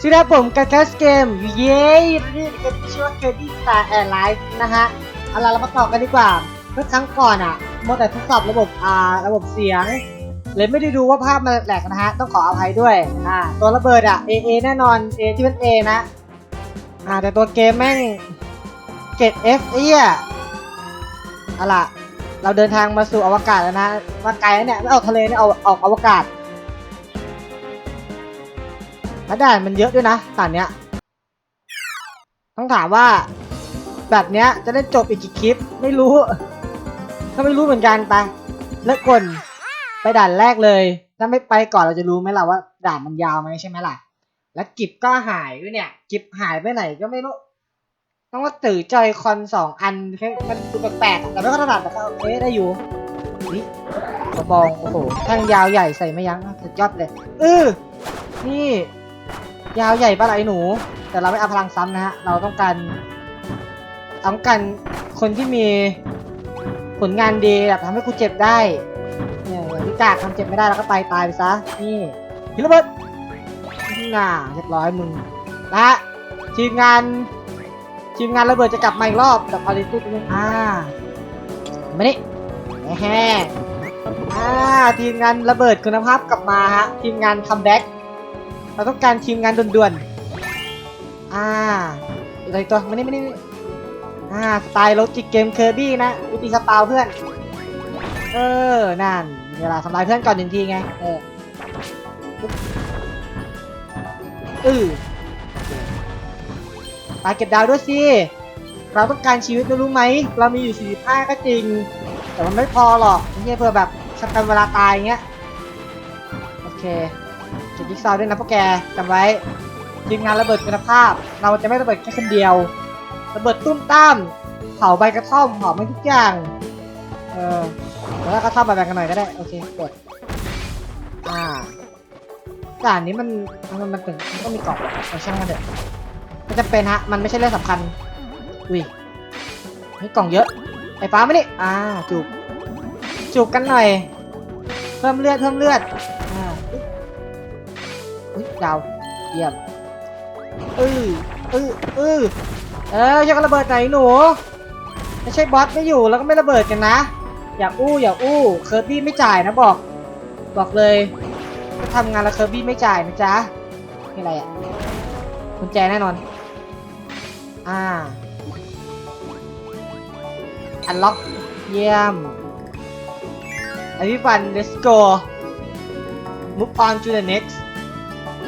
สวัสดีครับผมกับแคสเกมเย้นี่เกมที่ชื่อว่าเคดี้สตาร์แอร์ไลฟ์นะฮะเอาล่ะเรามาต่อกันดีกว่าเมื่อครั้งก่อนอะมัวแต่ทดสอบระบบอ่าระบบเสียงเลยไม่ได้ดูว่าภาพมันแหลกนะฮะต้องขออภัยด้วยอ่าตัวระเบิดอะ AA แน่นอน A ที่เป็น A นะอ่าแต่ตัวเกมแม่งเกรด F ไอ้เหี้ยเอาล่ะเราเดินทางมาสู่อวกาศแล้วนะมาไกลแล้วเนี่ยไม่เอาทะเลเนี่ยเอาออกอวกาศ แล้วด่านมันเยอะด้วยนะด่านเนี้ยต้องถามว่า แบบเนี้ยจะได้จบอีกกี่คลิป ไม่รู้ ก็ไม่รู้เหมือนกันไปเลิกกลไปด่านแรกเลย ถ้าไม่ไปก่อนเราจะรู้ไหมล่ะว่า ด่านมันยาวไหมใช่ไหมล่ะ แล้วกิบก็หายด้วยเนี่ย กิบหายไปไหนก็ไม่รู้ ต้องว่าตื่อจอยคอนสองอันแค่มันดูแปลกๆแต่ไม่ก็ถนัดแต่ก็โอเคได้อยู่นี่กระบองโอ้โหแท่งยาวใหญ่ใส่ไม่ยั้งสุดยอดเลยเออนี่ ยาวใหญ่ปะไหลหนู แต่เราไม่เอาพลังซ้ำนะฮะ เราต้องการต้องการคนที่มีผลงานดีแบบทำให้กูเจ็บได้เนี่ยอย่างที่กากทำเจ็บไม่ได้แล้วก็ตายตายไปซะ นี่พิระเบิดน่าเรียบร้อยมึงและทีมงานทีมงานระเบิดจะกลับมาอีกรอบกับออริจินอ่ามานี่แฮ่อ่าทีมงานระเบิดคุณภาพกลับมาฮะทีมงานคัมแบ็ก เราต้องการทีมงานด่วนๆ อ่าอะไรตัวไมานี่มานี่มานี่อ่าสไตล์โลจิกเกมเคอร์บี้นะวิธีสปาวเพื่อน เออ นั่น เวลาทำลายเพื่อนก่อนหนึ่งทีไง เอออือไปเก็บดาวด้วยสิ เราต้องการชีวิตรู้ไหม เรามีอยู่ 45 ก็จริง แต่มันไม่พอหรอกไม่ใช่เพื่อแบบสแปมเวลาตายเงี้ย โอเค จุดยิกซาวด้วยนะพวกแกจำไว้ทีมงานระเบิดคุณภาพ เราจะไม่ระเบิดแค่คนเดียว ระเบิดตุ้มตามเผาใบกระท่อมเผาไม่ทุกอย่าง เออแล้วกระท่อมมาแบ่งกันหน่อยก็ได้ โอเคกดอ่าด่านนี้มันมันมันถึงมันก็มีกล่องเอาช่างมันเถอะไม่จำเป็นฮะ มันไม่ใช่เรื่องสำคัญอุ้ยเฮ้ยกล่องเยอะไอ้ฟ้าไม่นี่อ่าจูบจูบกันหน่อย เพิ่มเลือดเพิ่มเลือด อ่าอุ๊ยดาวเยี่ยมเออเออเออเออยังระเบิดไหนหนูไม่ใช่บอสไม่อยู่แล้วก็ไม่ระเบิดกันนะ อย่าอู้อย่าอู้เคอร์บี้ไม่จ่ายนะบอก บอกเลยถ้าทำงานแล้วเคอร์บี้ไม่จ่ายนะจ๊ะนี่อะไรอะกุญแจแน่นอน อ่าอันล็อกเยี่ยมอันนี้ฟัน let's go move on to the next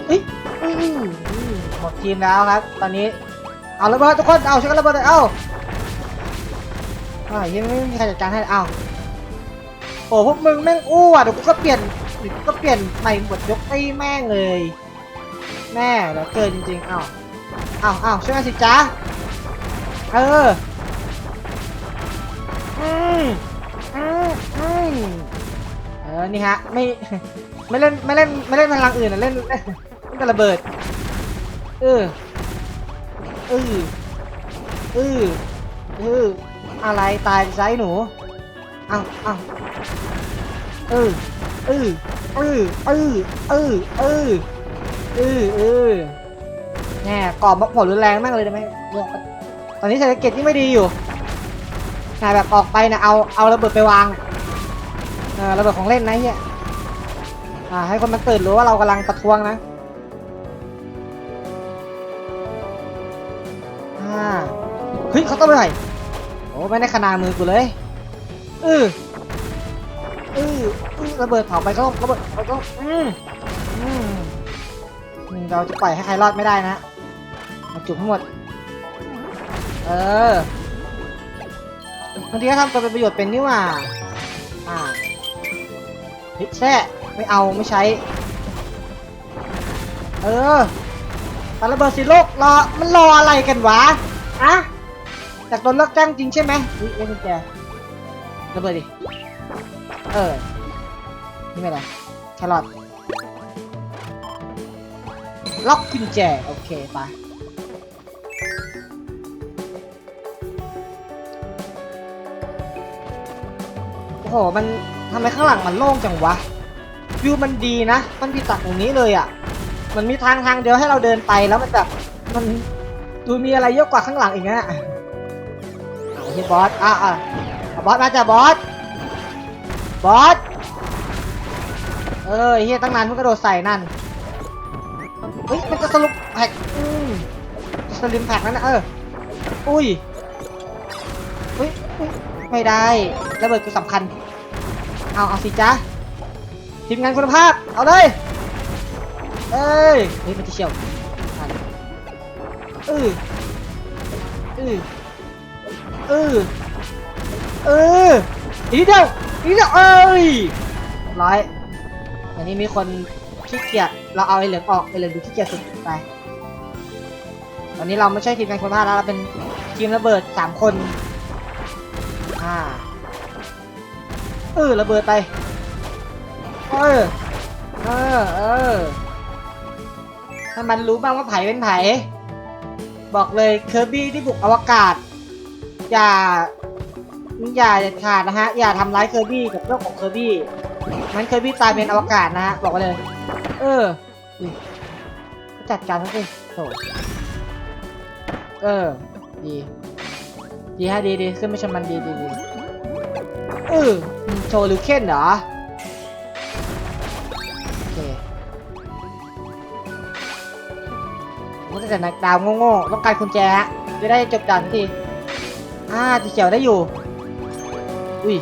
เฮ้ยอืมอืมหมดทีมแล้วครับ ตอนนี้ เอาระเบิดทุกคน เอาช่วยกันระเบิดเลยเอาอ่ายังไม่มีใครจัดการให้เอาโอ้พวกมึงแม่งอู้อะเดี๋ยวกูก็เปลี่ยนเดี๋ยวกูก็เปลี่ยนใหม่หมดยกไอ้แม่งเลย แม่เหลือเกินจริงๆเอาเอาเอาช่วยกันสิจ๊ะเอออืมอืมอืมเออนี่ฮะไม่ไม่เล่นไม่เล่นไม่เล่นพลังอื่นนะเล่น เล่นเล่นแต่ระเบิด เออเออเออเอออะไรตายไซหนูเอาเอาเออเออเออเออเออเออเออเออแน่กรอบผลรุนแรงมากเลยได้ไหมตอนนี้เศรษฐกิจที่ไม่ดีอยู่นะแบบออกไปนะเอาเอาระเบิดไปวางเออระเบิดของเล่นนะเฮียอ่าให้คนมันตื่นรู้ว่าเรากำลังประท้วงนะ เฮ้ยเขาต้องไหนโอ้ไม่ได้ขนาดมือกูเลยเออเออเออระเบิดเผาไปก็ระเบิดไปก็อืมอืมอืมเราจะปล่อยให้ใครรอดไม่ได้นะมาจุกทั้งหมด เออบางทีก็ทำตัวเป็นประโยชน์เป็นนี่ว่า อ่าฮิตแช่ไม่เอาไม่ใช้ เออปาระเบิดสิโลกรอมันรออะไรกันวะอะ จากโดนเลิกจ้างจริงใช่ไหมอุ้ยเอ็นแจระเบิดดิ เออ นี่ไม่ไรแครอทล็อกกุญแจ โอเคไปโอ้โห มันทำไมข้างหลังมันโล่งจังวะ วิวมันดีนะ มันดีตัดตรงนี้เลยอะ่ะ มันมีทางทางเดียวให้เราเดินไปแล้วมันแบบ มันดูมีอะไรเยอะกว่าข้างหลังอีกนะ โอเคบอส อะอะอะบอสมาจ้ะบอส บอส เออเฮียตั้งนานเพิ่งกระโดดใส่นั่น เฮ้ย มันจะสรุปแพ็กอืมสลิมแพ็กนั่นนะเออ อุ้ยอุ้ยอุ้ยไม่ได้ระเบิดกูสำคัญ เอาเอาสิจ้าทีมงานคุณภาพ เอาเลย เอ้ย เฮ้ยมันจะเฉียวอะเออเออ เออ เอออีกนิดเดียวอีกนิดเดียวเอ้ยร้อยอันนี้มีคนขี้เกียจเราเอาไอ้เหลืองออกไอ้เหลืองดูขี้เกียจสุดไปตอนนี้เราไม่ใช่ทีมงานคุณภาแล้วเราเป็นทีมระเบิดสามคนอ่าเออระเบิดไปเออเออเออถ้ามันรู้บ้างว่าไผ่เป็นไผ่บอกเลยเคอร์บี้ที่บุกอวกาศ อย่าอย่าเด็ดขาดนะฮะ อย่าทำร้ายเคอร์บี้กับเรื่องของเคอร์บี้มันเคอร์บี้ตายเป็นอวกาศนะฮะ บอกไว้เลย เออจัดการเขาสิโถเออ ดี ดีฮะ ดีดีขึ้นไม่ชนมันดีดีดีเออโชว์ลิเคนเหรอ โอเคมันจะแต่นักดาวโง่ๆต้องการกุญแจฮะจะได้จบด่านที อ่าสีเขียวได้อยู่ อุ้ย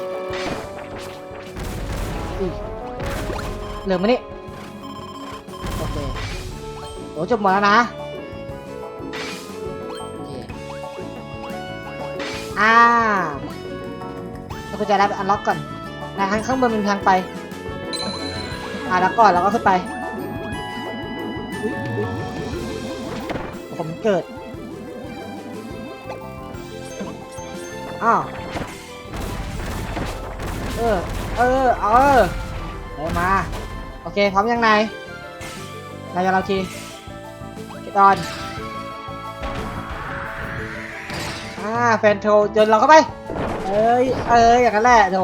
อุ้ย เหลืองมานี่ โอเคโอ้จบหมดแล้วนะอ่าเราก็จะได้อันล็อกก่อนนะทางข้างบนเป็นทางไป อ่าแล้วก่อนเราก็ขึ้นไปอุ๊ยอุ๊ยผมเกิด อ้าวเออ เออ เออเดินมา โอเค พร้อมยังไงนายจะเราทีกิดอนอ่าแฟนโทรจนเราเข้าไป เอ้ย เอ้ย อย่างนั้นแหละโถ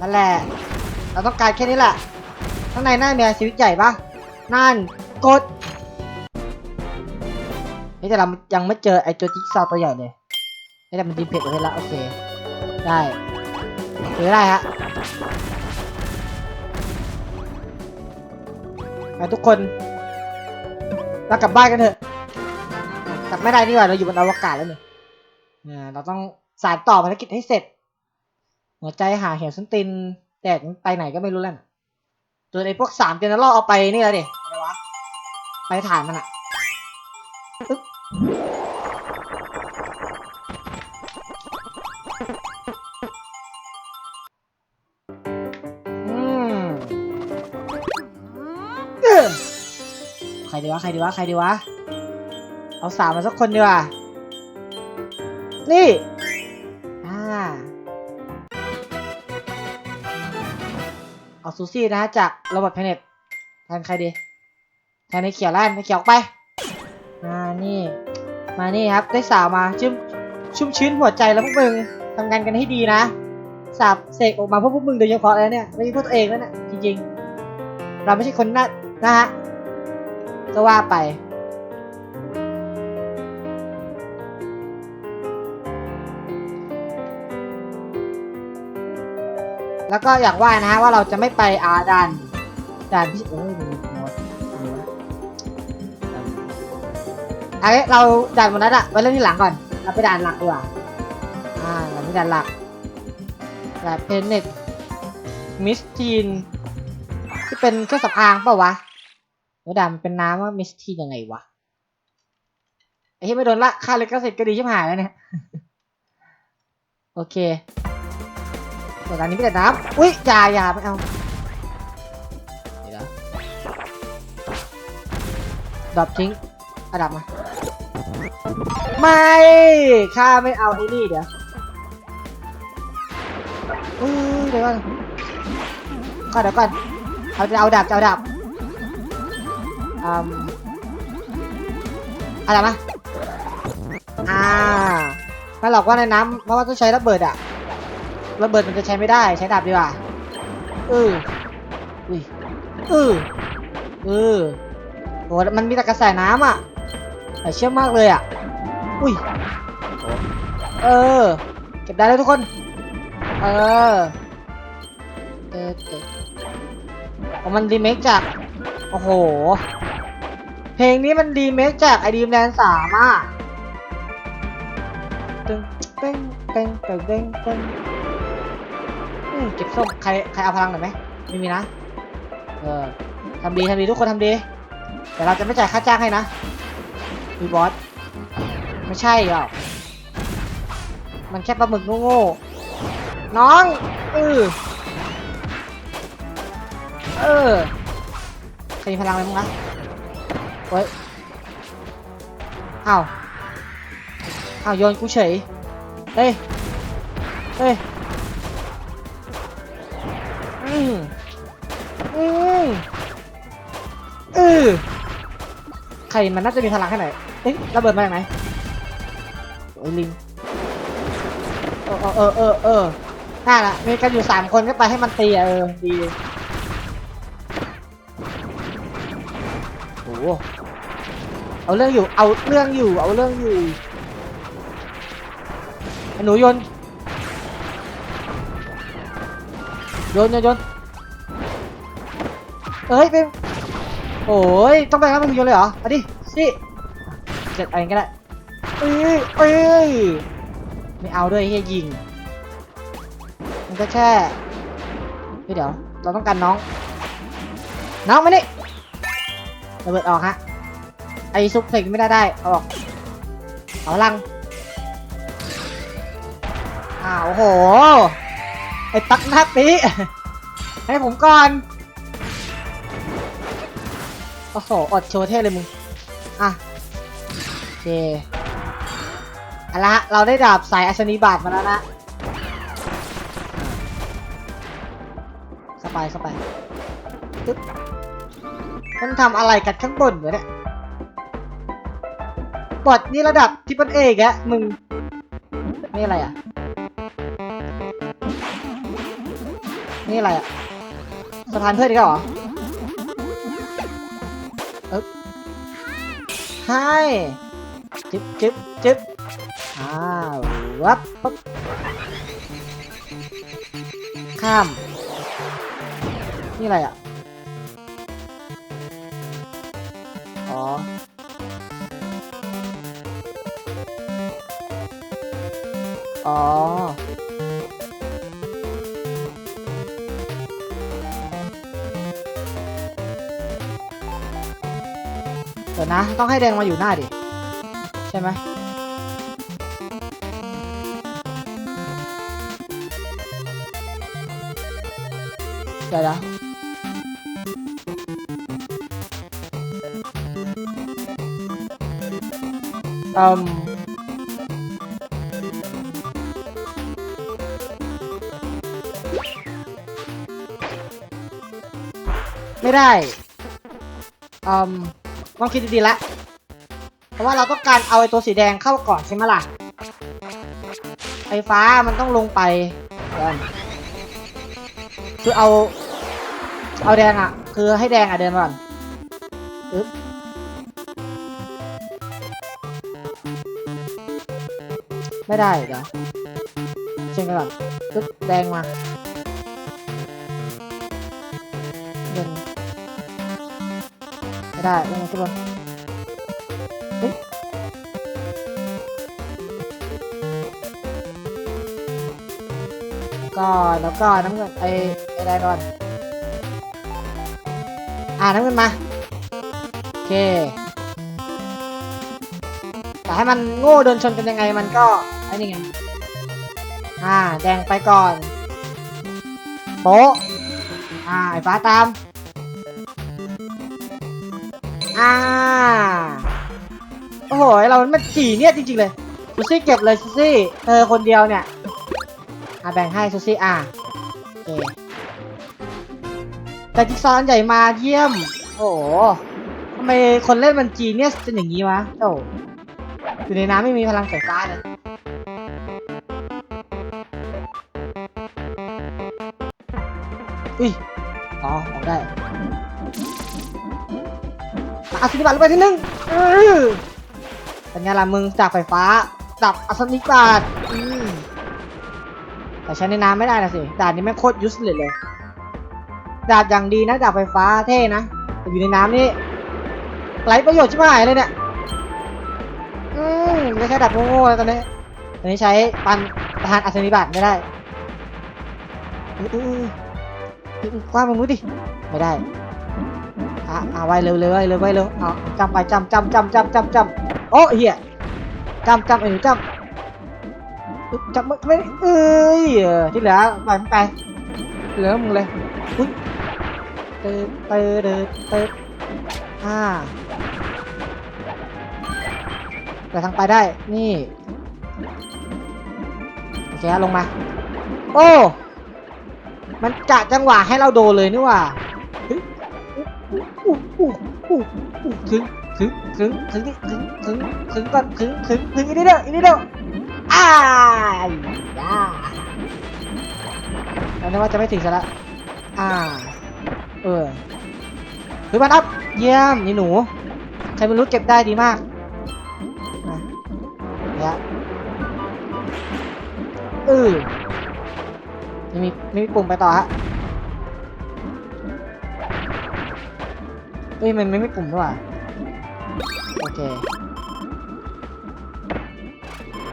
นั่นแหละ เราต้องการแค่นี้แหละ ข้างในน่ามีชีวิตใหญ่ปะนั่น กด นี่แต่เรายังไม่เจอไอ้ตัวจิ๊กซอว์ตัวใหญ่เลย นี่แต่มันดีเพจไว้แล้วโอเค ได้ถือได้ฮะไปทุกคน เรากลับบ้านกันเถอะ กลับไม่ได้นี่หว่าเราอยู่บนอวกาศแล้วเนี่ยอ่าเราต้องสานต่อภารกิจให้เสร็จ หัวใจหาเหี่ยวส้นตีนแตกไปไหนก็ไม่รู้แล้วน่ะตัวไอ้พวกสามเจเนอเรลเอาไปนี่แล้วดิอะไรวะ ไปฐานมันอะ ดีวะ ใครดีวะ ใครดีวะ เอาสามมาสักคนดีกว่า นี่ อ่า เอาซูซี่นะฮะจากโรบอทแพเน็ตแทนใครดี แทนในเขียวแล้วในเขียวออกไปอ่านี่ มานี่ครับ ได้สาวมาชุ่มชุ่มชื้นหัวใจแล้วพวกมึงทำงานกันให้ดีนะสาบเสกออกมาเพื่อพวกมึงโดยเฉพาะแล้วเนี่ยไม่ใช่เพื่อตัวเองแล้วเนี่ยจริงๆ เราไม่ใช่คนน่านะฮะ ก็ว่าไป แล้วก็อยากว่านะฮะว่าเราจะไม่ไปอาดันด่านพิเศษเอ้ยมันมีโน้ตอะไอ้เราด่านบนนั้นอะไว้เรื่องที่หลังก่อน เราไปด่านหลักดีกว่าอ่าเราไปด่านหลักแบบเพนเน็ตมิสทีนที่เป็นเครื่องสำอางเปล่าวะ เดี๋ยวด่ามันเป็นน้ำว่ามิสทียังไงวะไอ้ที่ไม่โดนละค่าเลยก็เสร็จก็ดีชิบหายแล้วเนี่ย โอเคแต่ตอนนี้ไม่ได้น้ำอุ้ยอย่าอย่าไม่เอาเดี๋ยวดรอปทิ้งอะดับมา ไม่ข้าไม่เอาไอ้นี่เดี๋ยวเดี๋ยวก่อนก่อนเดี๋ยวก่อนเอาจะเอาดับจะเอาดับ อืมเอาดับมาอ่าม่หรอกว่าในน้ำเพราะว่าต้องใช้ระเบิดอะระเบิดมันจะใช้ไม่ได้ใช้ดาบดีกว่าเอออุ้ยเออเอออ้มันมีแต่กระแสน้ำอะแต่เชื่อมากเลยอะอุ้ยเออ เก็บได้แล้วทุกคน เออเออเออมันรีเมคจาก โอ้โห เพลงนี้มันรีเมคจากไอดีมแดนสามอะตึงเป้งเป้งเป้งเป้งเป้งอืมเก็บส้มใครใครเอาพลังหน่อยไหมไม่มีนะ เออทำดีทำดีทุกคนทำดี แต่เราจะไม่จ่ายค่าจ้างให้นะมีบอส ไม่ใช่หรอกมันแค่ปลาหมึกโง่ๆน้องเออเออใครมีพลังอะไรมั้งนะ เฮ้ยอ้าวอ้าวโยนกูเฉย เฮ้ย เฮ้ย อืมอืมเออใครมันน่าจะมีพลังแค่ไหนเอ๊ะระเบิดมาจากไหนโอ้ยลิง เออเออเออเออน่าละมีกันอยู่สามคนก็ไปให้มันตีอะเออดีโอ้ เอาเรื่องอยู่ เอาเรื่องอยู่ เอาเรื่องอยู่ไอ้หนูโยนโยนโยนโยนเอ้ยเป็นโอ้ยต้องไปครับมึงโยนเลยเหรอมาดิสิเจ็ดเองก็ได้เอ้ยเอ้ยไม่เอาด้วยเฮียยิง มันก็แค่เฮ้ยเดี๋ยว เราต้องการน้อง น้องมานี่ระเบิดออกฮะ ไอซุปเฟกไม่ได้ได้เอาออกเอาลังอ้าวโห ไอตักหน้าปีให้ผมก่อนโอ้โหอดโชว์เท่เลยมึง อะโอเคเอาละเราได้ดาบสายอัศนีบาทมาแล้วนะสบายสบายตึ๊บมันทำอะไรกันข้างบนวะเนี่ย บอดนี่ระดับที่เป็นเอกอะมึง นี่อะไรอะนี่อะไรอะสะพานเพื่อนอีกแล้วเหรอเอ๊บใช่จิ๊บจิ๊บจิ๊บอ้าววับปั๊บข้าม นี่อะไรอะ อ๋อ อ๋อ เดี๋ยวนะ ต้องให้แดงมาอยู่หน้าดิ ใช่ไหมเดี๋ยวนะอืม ไม่ได้อืมต้องคิดดีๆละเพราะว่าเราต้องการเอาไอ้ตัวสีแดงเข้าก่อนใช่ไหมล่ะไอ้ฟ้ามันต้องลงไปเดินคือเอา เอาแดงอะ คือให้แดงอะเดินก่อนอึ๊บไม่ได้เดี๋ยวเช็คกันก่อนอึ๊บแดงมา ได้ลงมาขึ้นบนก่อนแล้วก็น้ำเงินไอ้ไอ้อะไรก่อน อ่าน้ำเงินมา โอเค แต่ให้มันโง่เดินชนกันยังไงมันก็ไอ้นี่ไง อ่า แดงไปก่อน โป๊ะ อ่า ไอ้ฟ้าตาม อ่า โอ้โห เรามันจีเนี่ยจริงๆเลย ซูซี่เก็บเลยซูซี่ เธอคนเดียวเนี่ย อ่าแบ่งให้ซูซี่อ่าโอเคแต่จิ๊กซอว์อันใหญ่มาเยี่ยม โอ้โหทำไมคนเล่นมันจีเนี่ยเป็นอย่างนี้วะโอ้อยู่ในน้ำไม่มีพลังสายฟ้าเลยอุ้ย อ๋อออกได้ ออัศนิบัตลงไปที่หนึ่งเออเป็นไงล่ะมึงจากไฟฟ้าดับอัศนิบัตอืมแต่ใช้ในน้ำไม่ได้นะสิดาบนี้แม่งโคตรยุสเลยเลยดาบอย่างดีนะดาบไฟฟ้าเท่นะแต่อยู่ในน้ำนี่ไรประโยชน์ชิบหายเลยเนี่ยอืมไม่ใช่ดาบโง่ๆแล้วตอนนี้ตอนนี้ใช้ปันประธานอัศนิบัตไม่ได้อืออือคว้ามันรู้ดิไม่ได้ อะอะไวเร็วเร็วไวเร็วไวเร็วเอาจำไปจำจำจำจำจำจำโอ้เหี้ยจำจำไอ้หนูจำจำไม่ไม่เอ้ยที่เหลือปมันไปเหลือมึงเลยอุ้ยเติร์ดเติร์ดเติร์ดเติร์ดอ่าแต่ทางไปได้ นี่ โอเคลงมา โอ้ มันกะจังหวะให้เราโดนเลยนี่ว่า อู้อู้ถึงถึงถึงถึงนี่ถึงถึงถึงก่อนถึงถึงถึงอีกนิดเดียวอีกนิดเดียวอ้ายย่าเราคิดว่าจะไม่ถึงซะละอ่า เออคือมันอัพเยี่ยมนี่หนูใครไม่รู้เก็บได้ดีมากมาเนี่ยเออไม่มีไม่มีปุ่มไปต่อฮะ อ้ยมันไม่มีปุ่มด้วยวะโอเค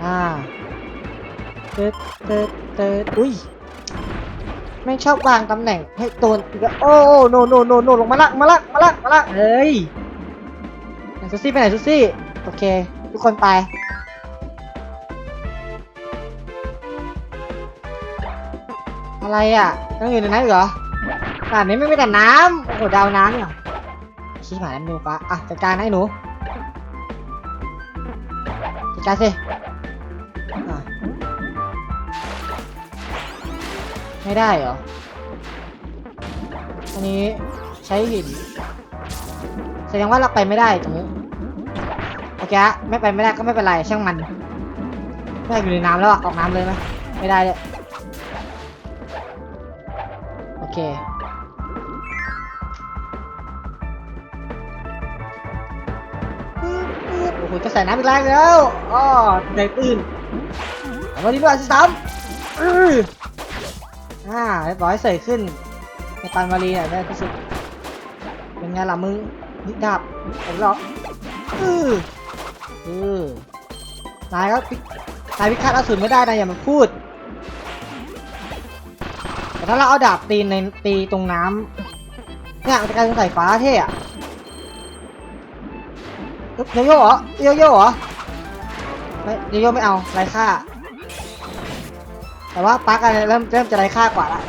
อ่าเติร์ดเติร์ดเติร์ดอุ้ยไม่ชอบวางตำแหน่งให้โดนอีกแล้วโอ้โนโนโนโนลงมาละมาละมาละมาละเฮ้ยไหนซูซี่ไปไหนซูซี่โอเค ทุกคนไปอะไรอะต้องอยู่ในนั้นเหรอด่านนี้ไม่มีแต่น้ำโอ้โหดาวน้ำเนี่ย ชี้หมาแล้วมือฟ้าอะจัดการให้หนูจัดการสิไม่ได้เหรอ อันนี้ใช้หิน แสดงว่าเราไปไม่ได้ตรงนี้โอเคฮะไม่ไปไม่ได้ก็ไม่เป็นไรช่างมันไม่อยู่ในน้ำแล้วอะออกน้ำเลยไหมไม่ได้เลยโอเค โอ้โหจะใส่น้ำอีกแล้วแล้วอ๋อใจตื่นเอามาดีกว่าสิสามอืออ่าเรียบร้อยใส่ขึ้นในปานวารีเนี่ยได้ที่สุดเป็นไงล่ะมึงนิดดาบผมหรอกเออเอนายก็นายพิฆาตอสูรไม่ได้นะอย่ามาพูด แต่ถ้าเราเอาดาบตีในตีตรงน้ำเนี่ยมันจะกลายเป็นสายฟ้าเท่อะ โยโย่เหรอโยโย่เหรอไม่โยโย่ไม่เอาไร้ค่า แต่ว่าปาร์กอะไรเริ่มเริ่มจะไร้ค่ากว่าละ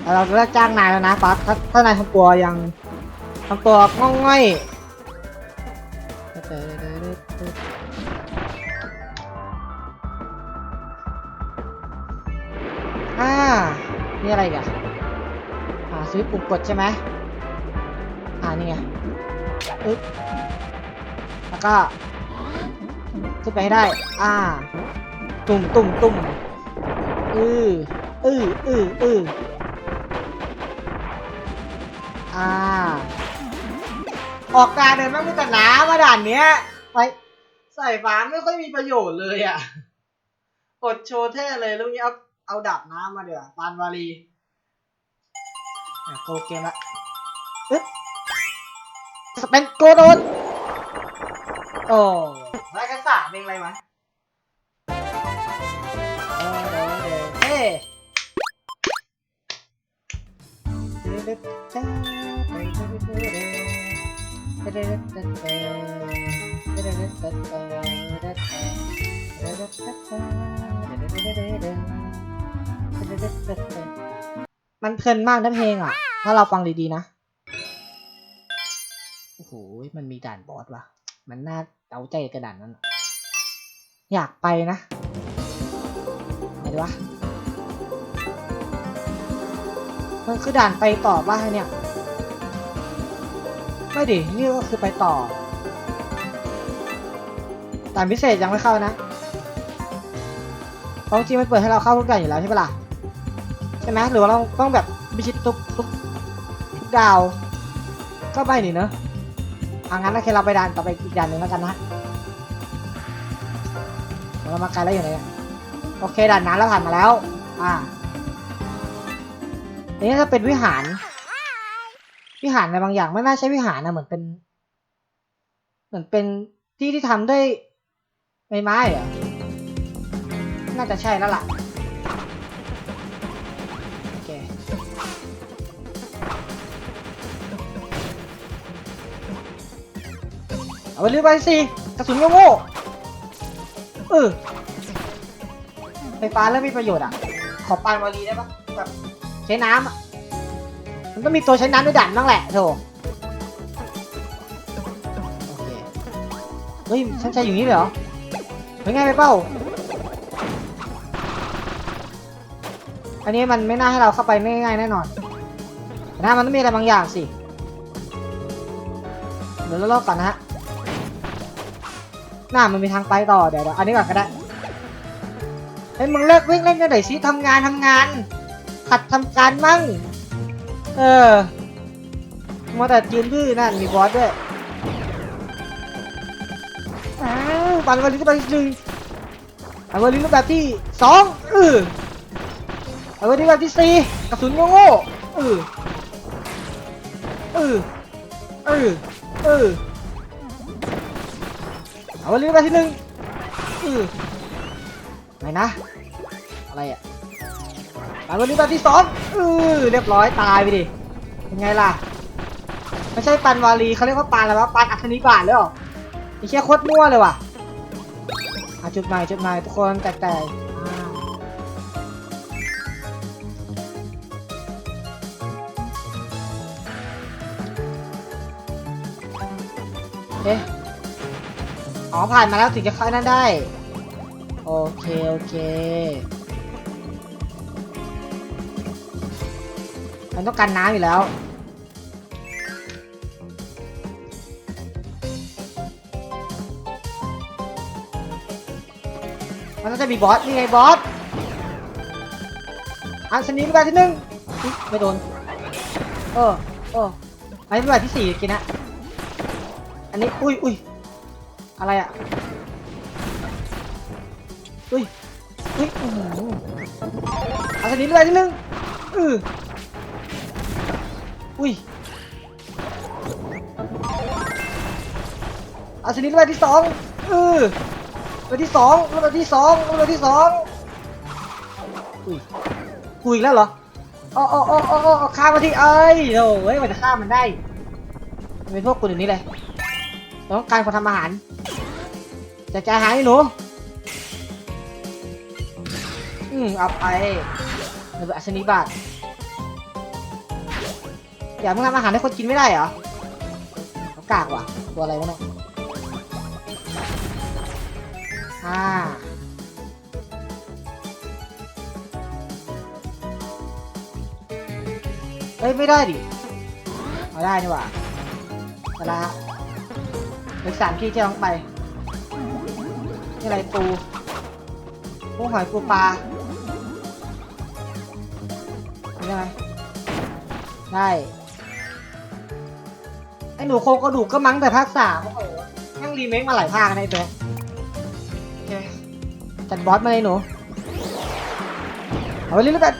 แต่เราจะเลิกจ้างนายแล้วนะปั๊บถ้าถ้านายทำตัวยังทำตัวง่องง่อยอ่านี่อะไรกอะอ่าซื้อปุ่มกดใช่ไหมอ่านี่ไง อึ๊บแล้วก็ขึ้นไปให้ได้ อ่า ตุ่มตุ่มตุ่มอืออืออืออืออ่า ออกการเดินไม่มีแต่น้ำมาด่านเนี้ยไปใส่ฟ้าไม่ค่อยมีประโยชน์เลยอะกดโชว์เท่เลยลูกนี้เอาเอาดับน้ำมาเดี๋ยวปานวารีโกเกมละ สเปนโกโดนโอ้ได้กันสามเองอะไรวะเออเดี๋ยวเดี๋ยวเฮ้มันเพลินมากนะเพลงอะ ถ้าเราฟังดีๆนะ โหมันมีด่านบอสว่ะมันน่าเตาใจกระดานนั้น อยากไปนะไหนดีวะมันคือด่านไปต่อป่ะเนี่ย ไม่ดิ นี่ก็คือไปต่อ ด่านพิเศษยังไม่เข้านะเพราะจริงมันเปิดให้เราเข้าทุกด่านอยู่แล้วใช่ปะล่ะ ใช่ไหมหรือว่าเราต้องแบบพิชิตทุกทุกดาวก็ไม่นี่เนอะ เอางั้นโอเคเราไปด่านต่อไปอีกด่านหนึ่งแล้วกันนะเรามาไกลแล้วอยู่ไหนโอเคด่านนั้นเราผ่านมาแล้ว อ่าอันนี้จะเป็นวิหาร วิหารในบางอย่างไม่น่าใช่วิหารนะเหมือนเป็น เหมือนเป็นที่ที่ทำด้วยใบไม้เหรอน่าจะใช่แล้วล่ะ เอาไปเรื่อยไปสิกระสุนโง่เออไฟฟ้าเริ่มมีประโยชน์อะ ขอปานวารีได้ปะแบบใช้น้ำอะ มันต้องมีตัวใช้น้ำด้วยด่านบ้างแหละโธ่โอเคเฮ้ยฉันใช้อยู่นี้เลยเหรอไม่ง่ายไปเป้า อันนี้มันไม่น่าให้เราเข้าไปง่ายแน่นอนแต่ถ้ามันต้องมีอะไรบางอย่างสิ เดี๋ยวเราลอกก่อนนะฮะ หน้ามันมีทางไปต่อเดี๋ยวเดี๋ยวอันนี้ก่อนก็ได้เฮ้ยมึงเลิกวิ่งเล่นกันหน่อยสิทำงานทำงานขัดทำการมั่ง เออมาแต่ยืนดื้อนั่นมีบอสด้วยอ้าวปันวันนี้ก็ไปหนึ่งปันวันนี้รูปแบบที่สองเออปันวันนี้แบบที่สี่กระสุนโง่เออเออเออเออ เอาวันนี้แบบที่หนึ่งออไหนนะ อะไรอะปันวันนี้แบบที่สองเออเรียบร้อยตายไปดิเป็นไงล่ะ ไม่ใช่ปันวาลีเขาเรียกว่าปันอะไรวะปันอัคนิบาตเลยหรอไอ้เชี่ยโคตรมั่วเลยว่ะอะจุดใหม่จุดใหม่ทุกคนแตกแต่เอ๊ะ อ๋อผ่านมาแล้วถึงจะเข้านั่นได้ โอเค โอเค มันต้องกันน้ำอยู่แล้ว มันน่าจะมีบอส นี่ไงบอส อันชนีเป็นแบบที่หนึ่งไม่โดน เออเอออันนี้เป็นแบบที่สี่กินนะ อันนี้ อุ้ยอุ้ย อะไรอะอุ้ยอุ้ยโอ้โหอันชนีเป็นแบบที่หนึ่งอืออุ้ยอันชนีเป็นแบบที่สองอือตัวที่สองตัวที่สองตัวที่สองอุ้ยคุยอีกแล้วเหรออ๋ออ๋ออ๋ออ๋อฆ่ามาที่เอ้ยโอ้เฮ้ยมันจะฆ่ามันได้เป็นพวกคุณอย่างนี้เลย ต้องการคนทำอาหาร จะจ่ายหารให้หนูอืมเอาไปเดี๋ยวอัศนีบาทอย่ามึงทำอาหารให้คนกินไม่ได้เหรอเขากากว่ะ ตัวอะไรวะเนี่ยอ่าเอ้ย ไม่ได้ดิเอาได้นี่หว่าเวลา หลือสามที่ที่ต้องไปนี่อะไรปูปูหอยปูปลาได้ไหมได้ไอ้หนูโคกระดูกก็มั้งแต่ภาคสามโอ้โหยังรีเมคมาหลายภาคในะไอ้เจัดบอสมาเลยหนูเอาไปเรื่อยๆแบบ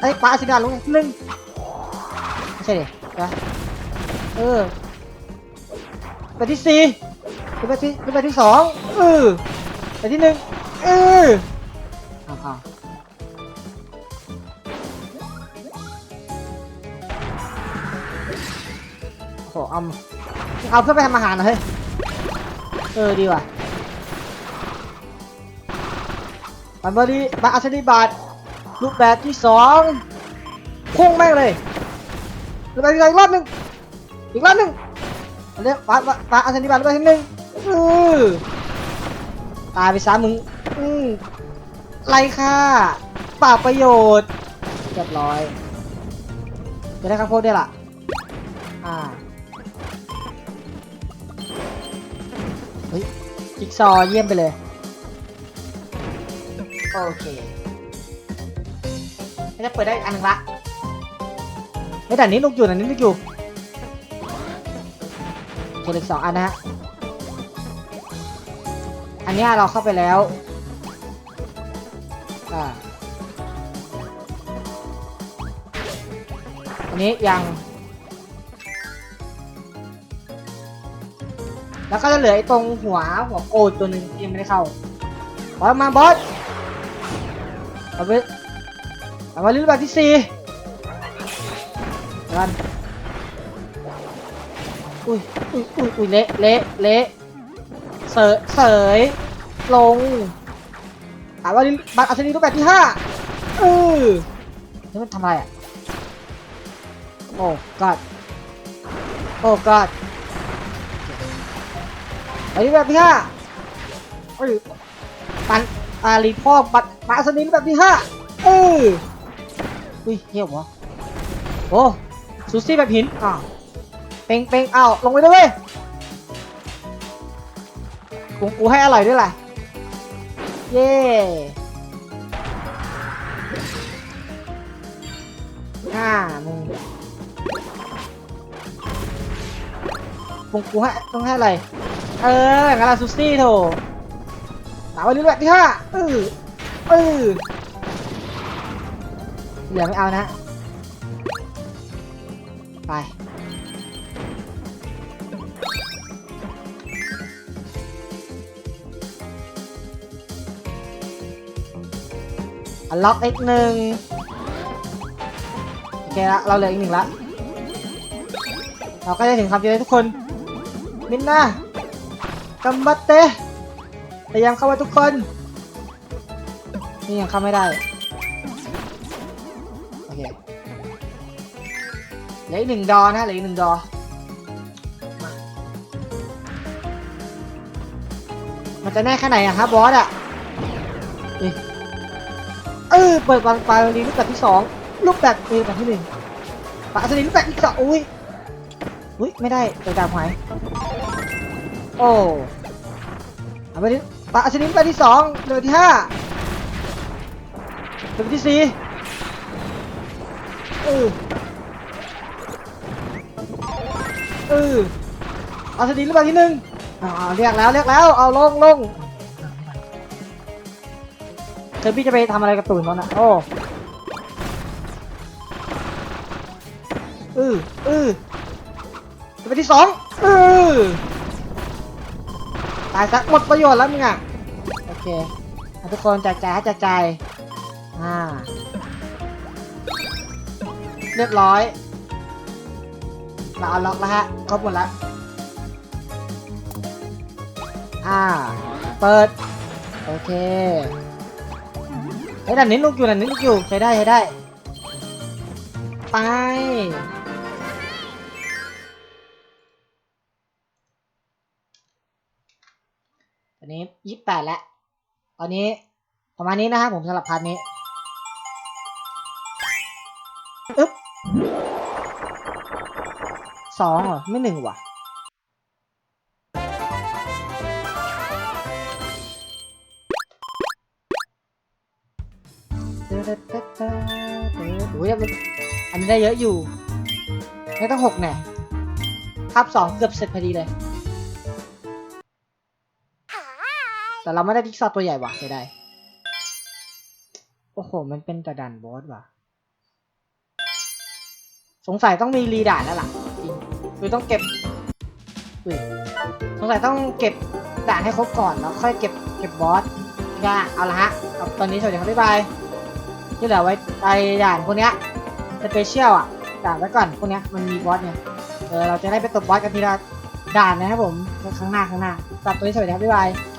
ไอ้ปลาอาซิดาลงไงหนึ่งไม่ใช่ดิเออ ไปที่สี่ไปที่ไปที่สองเออไปที่หนึ่งเออเอาเอาโอ้เอาเอาเพื่อไปทำอาหารเหรอเฮ้ยเออดีว่ะบันบรีบัตรอัศนีบาทรูปแบบที่สองพุ่งแม่งเลยรูปแบบที่สองอีกรอบหนึ่งอีกรอบหนึ่ง อันนี้บัตรบัตรอัศนีบาทรูปทีหนึ่งอือตายไปสามมึง อืมไรค่าเปล่าประโยชน์เรียบร้อยจะได้ข้าวโพดด้วยล่ะ อ่า เฮ้ยจิ๊กซอว์เยี่ยมไปเลย โอเคไม่จะเปิดได้อันหนึ่งละไม่แต่นนี้ลูกอยู่อันนี้ลูกอยู่ ดเหล็กสองอันนะฮะ อันนี้เราเข้าไปแล้ว อ่า อันนี้ยัง แล้วก็จะเหลือไอ้ตรงหัวหัวโกดตัวหนึ่งที่ยังไม่ได้เข้าบอสมาบอสเอาไปเอามาลิ้นแบบที่สี่กัน อุ้ยอุ้ยอุ้ยอุ้ยเละเละเละเสยเสยลงถามว่าลิ้บัตรอัศนีรูปแบบที่ห้าเออนี่มันทำอะไรอะโอ้กอดโอ้กอดไปที่แบบที่ห้าเอ้ยปันอารีพ่อปัดมาสนิมแบบที่ห้าเอออุ้ยเหี้ยวะโอ้ซูซี่แบบหินอ้าว ป่งเป่งเอ้าลงไปด้วยเว้ยกูกูให้อร่อยด้วยล่ะเย้ห้ามึงกูกูให้ต้องให้อะไร เอออย่างนั้นละซูซี่โถถามว่าลิ้นแบบที่ห้าเออเออเหลือไม่เอานะ อันล็อกอีกหนึ่งโอเคละเราเหลืออีกหนึ่งละ เราก็จะถึงคำเดียวทุกคน มินนากัมบัตเตะพยายามเข้ามาทุกคน นี่ยังเข้าไม่ได้ โอเคเหลืออีกหนึ่งดอนะเหลืออีกหนึ่งดอมันจะแน่แค่ไหนอะครับบอสอะ อเปิดบอลปลาลีรูปแบบที่สองรูปแบบรูปแบบที่หนึ่งปลาสลิดรูปแบบที่สองอุ้ยอุ้ยไม่ได้เจอดาวหายโอ้เอาไปดิปะอาชนินไปที่สองเดือที่ห้าเดือที่สี่เออเอออาชนินหรือเปล่าที่หนึ่งอ่าเรียกแล้วเรียกแล้วเอาลงลง เธอพี่จะไปทำอะไรกับตูนมันอะโอ้เออเออไปที่สองเออตายซะหมดประโยชน์แล้วมึงอะ โอเคทุกคนแจกจ่ายให้แจกจ่ายอ่า เรียบร้อย เราเอาล็อกแล้วฮะ ครบหมดแล้ว อ่า เปิด โอเค ไอ้ยดันนี้ลูกอยู่ดันนี้ลูกอยู่ใช้ได้ใช้ได้ ไป ตอนนี้ยี่สิบแปดแล้ว ตอนนี้ประมาณนี้นะครับผมสำหรับพาร์ทนี้อึ๊บสองเหรอ ไม่หนึ่งว่ะ อ้ยมันอันนี้ได้เยอะอยู่ ไม่ต้องหกแน่ภาพสองเกือบเสร็จพอดีเลย แต่เราไม่ได้พิกซอตัวใหญ่ว่ะเสียดายโอ้โห มันเป็นแต่ดันบอสว่ะ สงสัยต้องมีรีด่านแล้วล่ะจริงคือต้องเก็บอุ้ยสงสัยต้องเก็บด่านให้ครบก่อนแล้วค่อยเก็บเก็บบอสก็เอาละฮะ ตอนนี้สวัสดีครับบ๊ายบาย ที่เหลือไว้ไอด่านพวกเนี้ยสเปเชียลอะด่านไว้ก่อนพวกเนี้ยมันมีบอสเนี่ยเออเราจะได้ไปตบบอสกันทีละด่านนะครับผม ครั้งหน้าครั้งหน้าสำหรับตัวนี้สวัสดีครับบ๊ายบาย